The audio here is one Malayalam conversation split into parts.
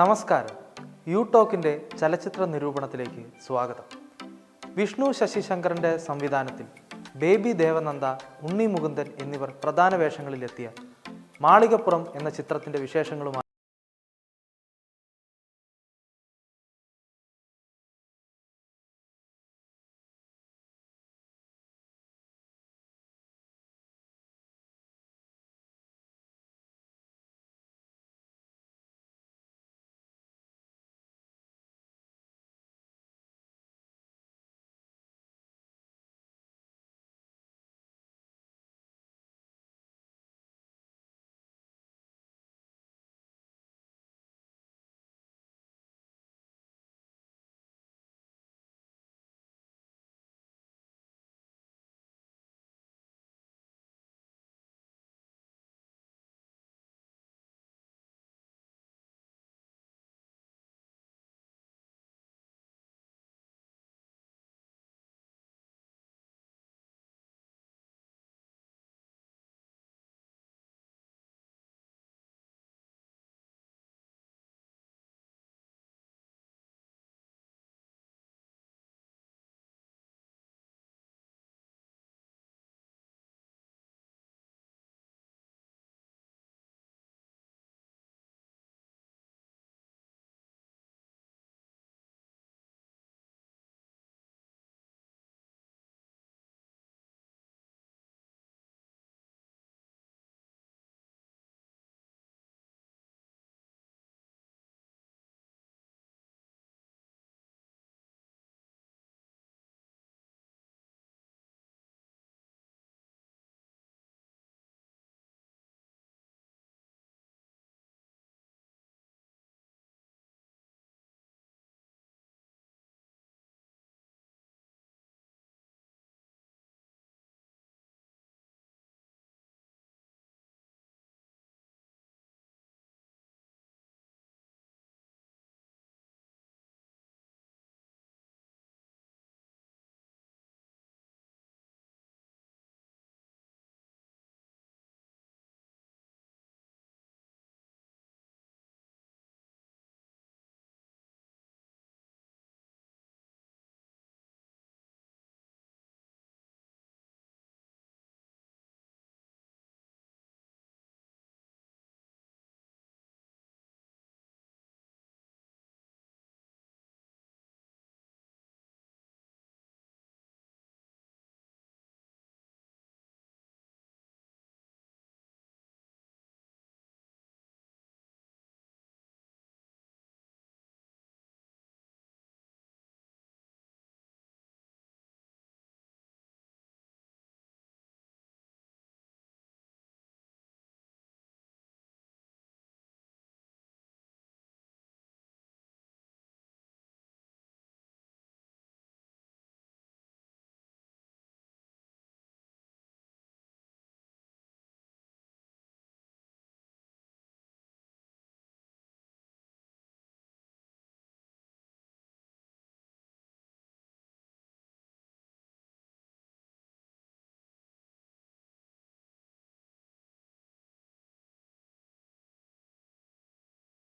നമസ്കാരം. യു ടോക്കിന്റെ ചലച്ചിത്ര നിരൂപണത്തിലേക്ക് സ്വാഗതം. വിഷ്ണു ശശിശങ്കറിന്റെ സംവിധാനത്തിൽ ബേബി ദേവനന്ദ ഉണ്ണി മുകുന്ദൻ എന്നിവർ പ്രധാന വേഷങ്ങളിലെത്തിയ മാളികപ്പുറം എന്ന ചിത്രത്തിന്റെ വിശേഷങ്ങളുമായി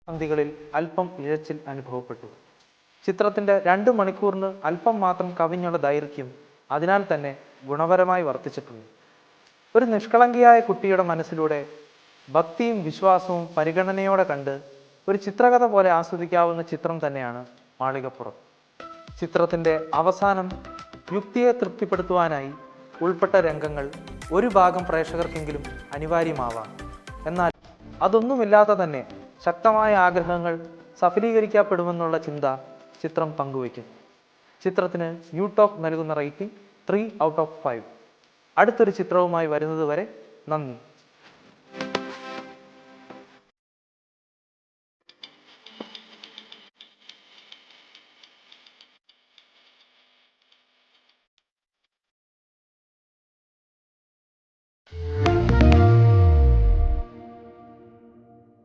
പന്തികളിൽ അല്പം ഇഴച്ചിൽ അനുഭവപ്പെട്ടു. ചിത്രത്തിന്റെ രണ്ട് മണിക്കൂറിന് അല്പം മാത്രം കവിഞ്ഞുള്ള ദൈർഘ്യം അതിനാൽ തന്നെ ഗുണപരമായി വർത്തിച്ചിട്ടുണ്ട്. ഒരു നിഷ്കളങ്കിയായ കുട്ടിയുടെ മനസ്സിലൂടെ ഭക്തിയും വിശ്വാസവും പരിഗണനയോടെ കണ്ട് ഒരു ചിത്രകഥ പോലെ ആസ്വദിക്കാവുന്ന ചിത്രം തന്നെയാണ് മാളികപ്പുറം. ചിത്രത്തിന്റെ അവസാനം യുക്തിയെ തൃപ്തിപ്പെടുത്തുവാനായി ഉൾപ്പെട്ട രംഗങ്ങൾ ഒരു ഭാഗം പ്രേക്ഷകർക്കെങ്കിലും അനിവാര്യമാവാം. എന്നാൽ അതൊന്നുമില്ലാതെ തന്നെ ശക്തമായ ആഗ്രഹങ്ങൾ സഫലീകരിക്കപ്പെടുമെന്നുള്ള ചിന്ത ചിത്രം പങ്കുവയ്ക്കും. ചിത്രത്തിന് ന്യൂ ടോക്ക് നൽകുന്ന rating three out of five അടുത്തൊരു ചിത്രവുമായി വരുന്നത് വരെ നന്ദി.